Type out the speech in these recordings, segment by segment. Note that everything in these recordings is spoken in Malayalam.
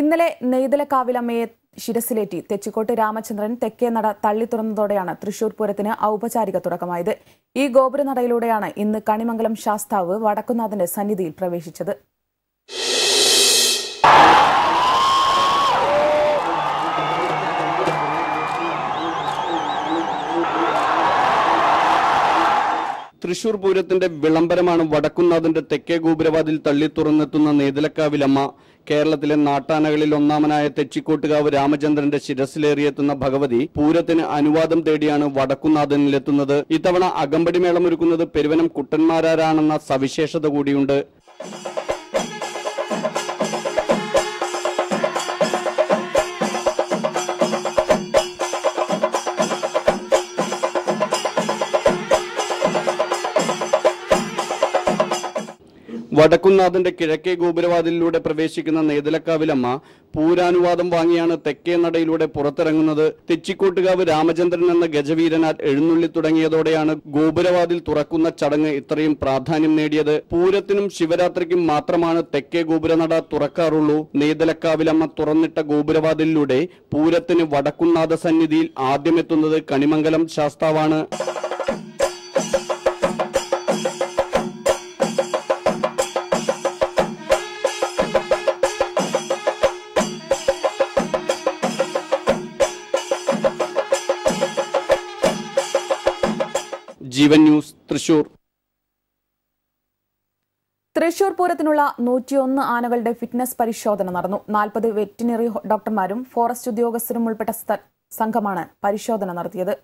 ഇന്നലെ നെയ്തലക്കാവിലമ്മയെ ശിരസിലേറ്റി തെച്ചിക്കോട്ട് രാമചന്ദ്രൻ തെക്കേ നട തള്ളി തുറന്നതോടെയാണ് തൃശൂർ പൂരത്തിന് ഔപചാരിക തുടക്കമായത്. ഈ ഗോപുരനടയിലൂടെയാണ് ഇന്ന് കണിമംഗലം ശാസ്താവ് വടക്കുന്നാഥന്റെ സന്നിധിയിൽ പ്രവേശിച്ചത്. തൃശൂർ പൂരത്തിന്റെ വിളംബരമാണ് വടക്കുന്നാഥന്റെ തെക്കേ ഗോപുരവാതിൽ തള്ളി തുറന്നെത്തുന്ന നേതിലക്കാവിലമ്മ. കേരളത്തിലെ നാട്ടാനകളിൽ ഒന്നാമനായ തെച്ചിക്കോട്ടുകാവ് രാമചന്ദ്രന്റെ ശിരസിലേറിയെത്തുന്ന ഭഗവതി പൂരത്തിന് അനുവാദം തേടിയാണ് വടക്കുന്നാഥനിലെത്തുന്നത് ഇത്തവണ അകമ്പടി മേളമൊരുക്കുന്നത് പെരുവനം കുട്ടന്മാരാരാണെന്ന സവിശേഷത കൂടിയുണ്ട്. വടക്കുന്നാഥന്റെ കിഴക്കേ ഗോപുരവാതിലിലൂടെ പ്രവേശിക്കുന്ന നേതലക്കാവിലമ്മ പൂരാനുവാദം വാങ്ങിയാണ് തെക്കേ നടയിലൂടെ പുറത്തിറങ്ങുന്നത്. തെച്ചിക്കോട്ടുകാവ് രാമചന്ദ്രൻ എന്ന ഗജവീരനാൽ എഴുന്നള്ളി തുടങ്ങിയതോടെയാണ് ഗോപുരവാതിൽ തുറക്കുന്ന ചടങ്ങ് ഇത്രയും പ്രാധാന്യം നേടിയത്. പൂരത്തിനും ശിവരാത്രിക്കും മാത്രമാണ് തെക്കേ ഗോപുരനട തുറക്കാറുള്ളൂ. നേതലക്കാവിലമ്മ തുറന്നിട്ട ഗോപുരവാതിലിലൂടെ പൂരത്തിന് വടക്കുന്നാഥ സന്നിധിയിൽ ആദ്യമെത്തുന്നത് കണിമംഗലം ശാസ്താവാണ്. ജീവൻ ന്യൂസ് തൃശൂർ. തൃശൂർ പൂരത്തിനുള്ള നൂറ്റിയൊന്ന് ആനകളുടെ ഫിറ്റ്നസ് പരിശോധന നടന്നു. നാൽപ്പത് വെറ്റിനറി ഡോക്ടർമാരും ഫോറസ്റ്റ് ഉദ്യോഗസ്ഥരും ഉൾപ്പെട്ട സംഘമാണ് പരിശോധന നടത്തിയത്.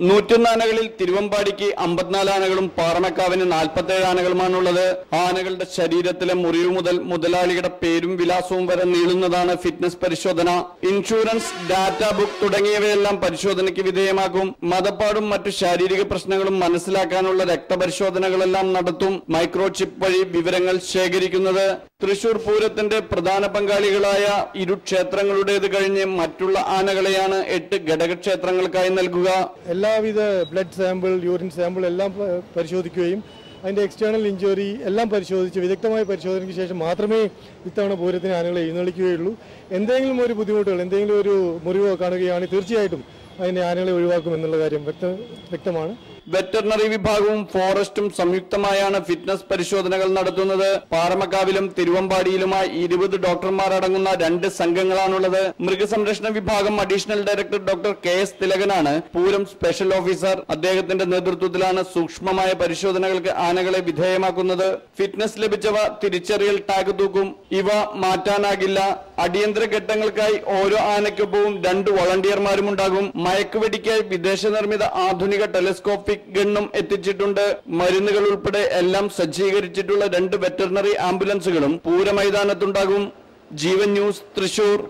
നൂറ്റൊന്ന് ആനകളിൽ തിരുവമ്പാടിക്ക് അമ്പത്തിനാല് ആനകളും പാറമക്കാവിന് നാൽപ്പത്തേഴ് ആനകളുമാണുള്ളത്. ആനകളുടെ ശരീരത്തിലെ മുറിവ് മുതൽ മുതലാളിയുടെ പേരും വിലാസവും വരെ നീളുന്നതാണ് ഫിറ്റ്നസ് പരിശോധന. ഇൻഷുറൻസ് ഡാറ്റ ബുക്ക് തുടങ്ങിയവയെല്ലാം പരിശോധനയ്ക്ക് വിധേയമാക്കും. മതപ്പാടും മറ്റു ശാരീരിക പ്രശ്നങ്ങളും മനസ്സിലാക്കാനുള്ള രക്തപരിശോധനകളെല്ലാം നടത്തും. മൈക്രോ ചിപ്പ് വഴി വിവരങ്ങൾ ശേഖരിക്കുന്നത്. തൃശൂർ പൂരത്തിന്റെ പ്രധാന പങ്കാളികളായ ഇരു ക്ഷേത്രങ്ങളുടേത് കഴിഞ്ഞ് മറ്റുള്ള ആനകളെയാണ് എട്ട് ഘടകക്ഷേത്രങ്ങൾക്കായി നൽകുക. എല്ലാവിധ ബ്ലഡ് സാമ്പിൾ യൂറിൻ സാമ്പിൾ എല്ലാം പരിശോധിക്കുകയും അതിന്റെ എക്സ്റ്റേണൽ ഇഞ്ചുറി എല്ലാം പരിശോധിച്ച് വിദഗ്ധമായ പരിശോധനയ്ക്ക് ശേഷം മാത്രമേ ഇത്തവണ പൂരത്തിന് ആനകളെ എഴുന്നള്ളിക്കുകയുള്ളൂ. എന്തെങ്കിലും ഒരു ബുദ്ധിമുട്ടുകൾ എന്തെങ്കിലും ഒരു മുറിവോ കാണുകയാണെങ്കിൽ തീർച്ചയായിട്ടും അതിനെ ആനകളെ ഒഴിവാക്കും എന്നുള്ള കാര്യം വ്യക്തമാണ്. വെറ്ററിനറി വിഭാഗവും ഫോറസ്റ്റും സംയുക്തമായാണ് ഫിറ്റ്നസ് പരിശോധനകൾ നടത്തുന്നത്. പാറമക്കാവിലും തിരുവമ്പാടിയിലുമായി ഇരുപത് ഡോക്ടർമാർ അടങ്ങുന്ന രണ്ട് സംഘങ്ങളാണുള്ളത്. മൃഗസംരക്ഷണ വിഭാഗം additional director doctor K S തിലകനാണ് Pooram special officer. അദ്ദേഹത്തിന്റെ നേതൃത്വത്തിലാണ് സൂക്ഷ്മമായ പരിശോധനകൾക്ക് ആനകളെ വിധേയമാക്കുന്നത്. ഫിറ്റ്നസ് ലഭിച്ചവ തിരിച്ചറിയൽ ടാഗ് തൂക്കും. ഇവ മാറ്റാനാകില്ല. അടിയന്തര ഘട്ടങ്ങൾക്കായി ഓരോ ആനയ്ക്കൊപ്പവും രണ്ട് വോളണ്ടിയർമാരും ഉണ്ടാകും മയക്കുവെടിക്കായി വിദേശ നിർമ്മിത ആധുനിക ടെലിസ്കോപ്പിക് ഗണ്ണും എത്തിച്ചിട്ടുണ്ട്. മരുന്നുകൾ ഉൾപ്പെടെ എല്ലാം സജ്ജീകരിച്ചിട്ടുള്ള രണ്ട് വെറ്ററിനറി ആംബുലൻസുകളും പൂരമൈതാനത്തുണ്ടാകും. ജീവൻ ന്യൂസ് തൃശൂർ.